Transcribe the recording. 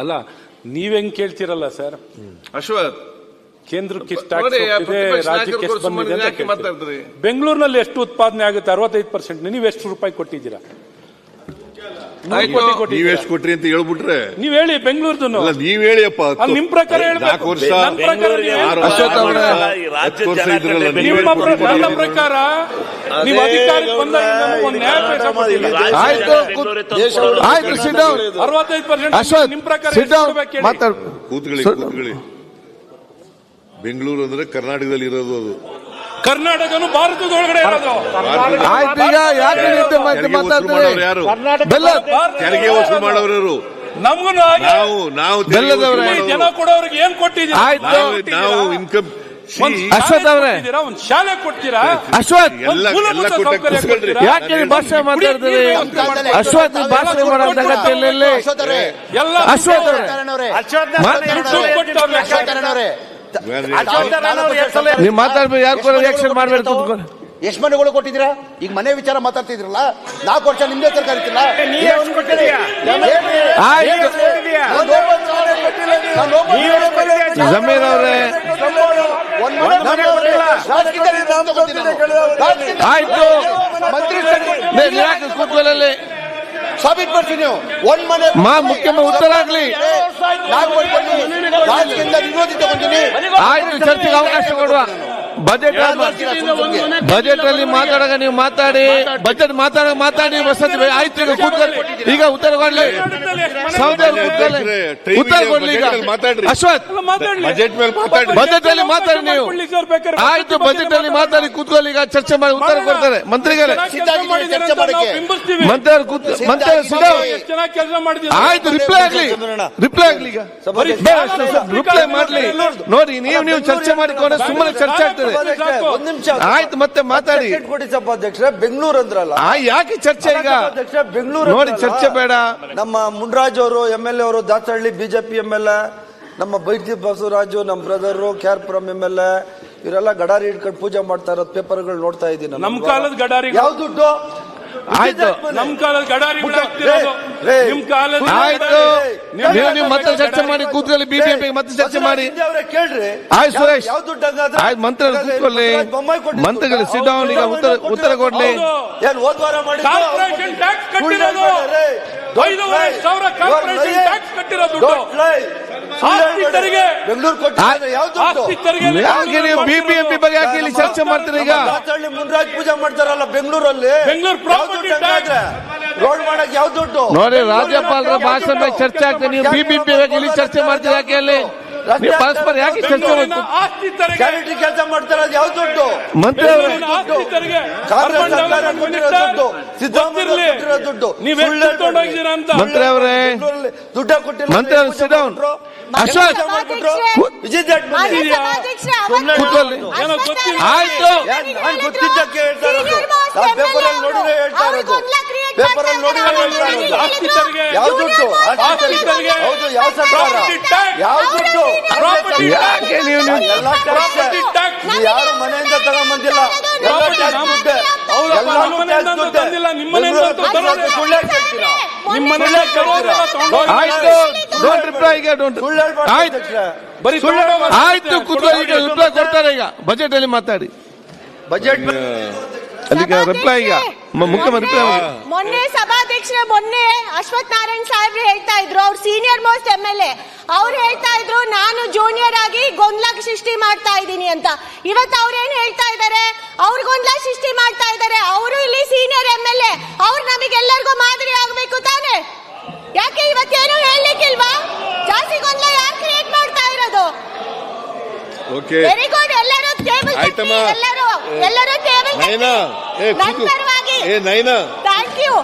ಅಲ್ಲ ನೀವ್ ಹೆಂಗ್ ಕೇಳ್ತಿರಲ್ಲ ಸರ್? ಅಶ್ವಥ್ ಕೇಂದ್ರಕ್ಕೆ ರಾಜ್ಯಕ್ಕೆ? ಬೆಂಗಳೂರಿನಲ್ಲಿ ಎಷ್ಟು ಉತ್ಪಾದನೆ ಆಗುತ್ತೆ? ಅರವತ್ತೈದು ಪರ್ಸೆಂಟ್ ನೀವು ಎಷ್ಟು ರೂಪಾಯಿ ಕೊಟ್ಟಿದ್ದೀರಾ? ನೂರು ಆಯ್ತು. ಕೋಟಿ ನೀವ್ ಕೊಟ್ರಿ ಅಂತ ಹೇಳ್ಬಿಟ್ರೆ. ನೀವ್ ಹೇಳಿ ಬೆಂಗಳೂರ್ದು ಅಲ್ಲ ನೀವ್ ಹೇಳಿಯಪ್ಪ ನಿಮ್ ಪ್ರಕಾರ. ನಾಲ್ಕು ವರ್ಷ ನಿಮ್ಮ ಪ್ರಕಾರ ನೀವು ಅಧಿಕಾರಕ್ಕೆ ಬಂದಾಗ ಅರವತ್ತೈದು ಪರ್ಸೆಂಟ್ ನಿಮ್ ಪ್ರಕಾರ? ಮಾತಾಡ್ ಕೂತ್ಕೊಳ್ಳಿ ಕೂತ್ಕೊಳ್ಳಿ. ಬೆಂಗಳೂರು ಅಂದ್ರೆ ಕರ್ನಾಟಕದಲ್ಲಿ ಇರೋದು ಅದು. ಕರ್ನಾಟಕನು ಭಾರತದೊಳಗಡೆ ಇರೋದು. ಆಯ್ತು ಈಗ ಯಾಕೆ ನಿಂತು ಮತ್ತೆ ತೆರಿಗೆ ವಸೂಲು ಮಾಡೋರು ಮಾತಾಡ್ತೀರಿ? ಯಾರು? ಬೆಲ್ಲ ತೆರಿಗೆ ವಸೂಲು ಮಾಡೋರು? ಯಾರು ನಮ್ಗೂ ನಾವು ನಾವು ತೆರಿಗೆ ಬೆಲ್ಲದವ್ರೆ. ವಸೂಲು ಜನ ಮಾಡೋರು. ಕೊಡೋರಿಗೆ ಏನ್ ಕೊಟ್ಟಿದ್ದೀರಾ? ಆಯ್ತು. ನಾವು ನಾವು ಇನ್ಕಮ್ ಒಂದ್ ಶಾಲೆ ಅಶ್ವಥ್ ಅವ್ರೆ. ಕೊಟ್ಟಿದ್ದೀರಾ? ಒಂದ್ ಶಾಲೆ ಕೊಡ್ತೀರಾ ಅಶ್ವಥ್ ಎಲ್ಲ ಒಂದ್ ಮೂಲಭೂತ ಕೊಟ್ಟ ಸೌಕರ್ಯ ಕೂತ್ಕೊಳ್ರಿ. ಕೊಡ್ತೀರಾ? ಯಾಕೆ ನೀವು ಭಾಷೆ ಮಾತಾಡ್ತೀರಿ? ಅಶ್ವಥ್ ನೀವು ಭಾಷೆ ಮಾಡೋ ಇಲ್ಲಿ ಎಲ್ಲ ಅಶ್ವಥ್ ಅವರೇ. ದುಡ್ಡು ಕೊಟ್ಟವ್ರೆ. ನೀವು ಮಾತಾಡ್ಬೇಕು ಯಾರು ರಿಯಾಕ್ಷನ್ ಮಾಡ್ಬೇಕು ಕೂತ್ಕೊಂಡು? ಎಷ್ಟು ಮನೆಗಳು ಕೊಟ್ಟಿದ್ದೀರಾ ಈಗ ಮನೆ ವಿಚಾರ ಮಾತಾಡ್ತಿದ್ರಲ್ಲ ನಾಲ್ಕು ವರ್ಷ ನಿಮ್ದೇ ಸರ್ಕಾರ ಇರ್ತಿಲ್ಲ ಆಯ್ತು. ಜಮೀರ್ ಅವರೇ. ಆಯ್ತು. ಯಾಕೆ ಕೂತ್ಕೊಳ್ಳಲ್ಲಿ? ಸಾಬೀತ್ ಮಾಡ್ತೀನಿ ನೀವು. ಒಂದ್ ಮನೆ ಮಾ ಮುಖ್ಯಮಂತ್ರಿ ಉತ್ತರ ಆಗ್ಲಿ. ನಾಲ್ಕು ಕೊಡ್ತೀನಿ ರಾಜಕೀಯದಿಂದ ವಿರೋಧಿ ತಗೊಂತೀನಿ. ಆಯ್ತು ಚರ್ಚೆಗೆ ಅವಕಾಶ ಕೊಡುವ. ಬಜೆಟ್ ಬಜೆಟ್ ಅಲ್ಲಿ ಮಾತಾಡಾಗ ನೀವು ಮಾತಾಡಿ ಬಜೆಟ್ ಮಾತಾಡ ಮಾತಾಡಿ ವಸತಿ ಆಯ್ತು ಈಗ ಕೂತ್ಕೊಳ್ಳಿ. ಈಗ ಉತ್ತರ ಕೊಡ್ಲಿ. ಸೌದೆ ಉತ್ತರ ಕೊಡ್ಲಿ ಈಗ. ಮಾತಾಡಿ ಮಾತಾಡ್ಲಿ. ಬಜೆಟ್ ಮೇಲೆ ಮಾತಾಡ್ರಿ. ಬಜೆಟ್ ಅಲ್ಲಿ ಮಾತಾಡಿ ನೀವು. ಆಯ್ತು ಬಜೆಟ್ ಅಲ್ಲಿ ಮಾತಾಡಿ ಕೂತ್ಕೊಳ್ಳಿ ಈಗ ಚರ್ಚೆ ಮಾಡಿ ಉತ್ತರ ಕೊಡ್ತಾರೆ. ಮಂತ್ರಿಗಳೇ. ಮಂತ್ರಿ ಮಂತ್ರಿ? ಆಯ್ತು ರಿಪ್ಲೈ ಆಗ್ಲಿ. ರಿಪ್ಲೈ ಆಗ್ಲಿ ಈಗ. ರಿಪ್ಲೈ ಮಾಡ್ಲಿ. ನೋಡಿ ನೀವು ನೀವು ಚರ್ಚೆ ಮಾಡಿಕೊಂಡ್ರೆ ಸುಮ್ಮನೆ ಚರ್ಚೆ ಆಗ್ತದೆ. ಒಂದ್ ನಿಮಿಷ ಆಯ್ತು ಮತ್ತೆ ಮಾತಾಡಿ. ಸಭಾಧ್ಯಕ್ಷರೇ ಬೆಂಗಳೂರು ಅಂದ್ರಲ್ಲ. ಆ ಯಾಕೆ ಚರ್ಚೆ ಈಗ? ಅಧ್ಯಕ್ಷ ಬೆಂಗಳೂರು ನೋಡಿ ಚರ್ಚೆ ಬೇಡ. ನಮ್ಮ ಮುನ್ರಾಜ್ ಅವರು ಎಂ ಎಲ್ ಎ ಅವರು Dasahalli BJP M L A ನಮ್ಮ ಬೈದ್ಯ ಬಸವರಾಜು ನಮ್ಮ brother Puram M L A ಇವರೆಲ್ಲ ಗಡಾರಿ ಹಿಡ್ಕೊಂಡು ಪೂಜೆ ಮಾಡ್ತಾ ಇರೋದು ಪೇಪರ್ಗಳು ನೋಡ್ತಾ ಇದ್ದೀನಿ ನಮ್ಮ ನಮ್ ಕಾಲದ ಗಡಾರಿ ಯಾವ ದುಡ್ಡು? ಆಯ್ತು. ನಮ್ಮ ಕಾಲದ ಗಡಾರಿ. ನಿಮ್ ನೀವು ನೀವು ಮತ್ತೆ ಚರ್ಚೆ ಮಾಡಿ ಕೂತ್ಕೊಳ್ಳಿ ಬಿಬಿಎಂಪಿ ಮತ್ತೆ ಚರ್ಚೆ ಮಾಡಿ. ಕೇಳ್ರಿ. ಆಯ್ತು ಸುರೇಶ್? ಆಯ್ತು ಮಂತ್ರಿಗಳು ಕೂತ್ಕೊಳ್ಳಿ. ಮಂತ್ರಿಗಳು? ಸಿಟ್ ಡೌನ್ ಈಗ ಉತ್ತರ ಉತ್ತರ ಕೊಡ್ಲಿ. ಟ್ಯಾಕ್ಸ್ ಟ್ಯಾಕ್ಸ್ ಬಿಬಿಎಂಪಿ ಬಗ್ಗೆ ಯಾಕೆ ಇಲ್ಲಿ ಚರ್ಚೆ ಮಾಡ್ತೀರಿ ಈಗ? ಮುಂದ್ರಾಜ್ ಪೂಜಾ ಪೂಜೆ ಮಾಡ್ತಾರಲ್ಲ ಬೆಂಗಳೂರಲ್ಲಿ? ಬೆಂಗಳೂರು ರೋಡ್ ಮಾಡಕ್ ಯಾವ ದುಡ್ಡು? ನೋಡಿ ರಾಜ್ಯಪಾಲರ ಭಾಷಣ ಚರ್ಚೆ ಆಗ್ತದೆ. ನೀವು ಬಿಬಿಎಂಪಿ ಬಗ್ಗೆ ಇಲ್ಲಿ ಚರ್ಚೆ ಮಾಡ್ತೀರಿ ಯಾಕೆ ಅಲ್ಲಿ? ಪರಸ್ಪರ ಯಾಕೆ ಚರ್ಚೆ ಚಾರಿಟಿ ಕೆಲಸ ಮಾಡ್ತಾರ ಯಾವ ದುಡ್ಡು? ಮಂತ್ರಿ ಮಂತ್ರಿ ಅವರೇ. ದುಡ್ಡ ಕೊಟ್ಟಿಲ್ಲ. ಮಂತ್ರಿ ಅವರು down. ಅಶೋಕ್. ವಿಜಯ್ ಆಯ್ತು. ನಾನು ಗೊತ್ತಿದ್ದಕ್ಕೆ ಹೇಳ್ತಾ ಇರೋದು. ನಾನು ಪೇಪರಲ್ಲಿ ನೋಡಿದ್ರೆ ಹೇಳ್ತಾ ಇರೋದು. ಪೇಪರಲ್ಲಿ ನೋಡಿ ಯಾವ ದುಡ್ಡು? ತೆರಿಗೆ ಹೌದು ಯಾವ ಸರ್ಕಾರ. ಯಾವ ದುಡ್ಡು? ಯಾಕೆ ನೀವು ಎಲ್ಲ ಯಾರು ಮನೆಯಿಂದ ತಗೊಂಬಂದಿಲ್ಲ ಎಲ್ಲ ಟ್ಯಾಕ್ಸ್ ದುಡ್ಡೆ. ಆಯ್ತು. ಡೋಂಟ್ ರಿಪ್ಲೈ ಈಗ ಡೋಂಟ್ ಸುಳ್ಳು ಹೇಳ್ಬಾರ್ದು ಆಯ್ತು. ಅಧ್ಯಕ್ಷರೇ. ಬರೀ ಆಯ್ತು ಕೂತ್ಕೊಳ್ಳಿ ಈಗ ರಿಪ್ಲೈ ಕೊಡ್ತಾರೆ ಈಗ. ಬಜೆಟ್ ಅಲ್ಲಿ ಮಾತಾಡಿ. ಬಜೆಟ್ ಅಲ್ಲಿಗೆ ರಿಪ್ಲೈ ಈಗ. ಮುಖ್ಯಮಂತ್ರಿ ಮೊನ್ನೆ ಸಭಾಧ್ಯಕ್ಷ ಮೊನ್ನೆ ಅಶ್ವಥ್ ನಾರಾಯಣ್ ಸಾಹೇಬ್ರು ಹೇಳ್ತಾ ಇದ್ರು. ಅವ್ರು senior most M L A ಅವ್ರು ಹೇಳ್ತಾ ಇದ್ರು ನಾನು ಜೂನಿಯರ್ ಆಗಿ ಗೊಂದಲ ಸೃಷ್ಟಿ ಮಾಡ್ತಾ ಇದ್ದೀನಿ ಅಂತ. ಇವತ್ತು ಅವ್ರೇನ್ ಹೇಳ್ತಾ ಇದ್ದಾರೆ ಅವ್ರು ಗೊಂದಲ ಸೃಷ್ಟಿ ಮಾಡ್ತಾ ಇದ್ದಾರೆ ಅವರು ಇಲ್ಲಿ ಸೀನಿಯರ್ ಎಂ ಎಲ್ ಎ ಅವ್ರು ನಮಗೆಲ್ಲರಿಗೂ ಮಾದರಿ ಆಗ್ಬೇಕು ತಾನೆ. ಯಾಕೆ ಇವತ್ತೇನು ಹೇಳಲಿಕ್ಕಿಲ್ವಾ? ಜಾಸ್ತಿ ಗೊಂದಲ ಯಾರು ಕ್ರಿಯೇಟ್ ಮಾಡ್ತಾ ಇರೋದು? ವೆರಿ ಗುಡ್ ಎಲ್ಲರೂ ಟೇಬಲ್. ಎಲ್ಲರೂ ನೈನಾ ಏ ನೈನಾ ಥ್ಯಾಂಕ್ ಯು.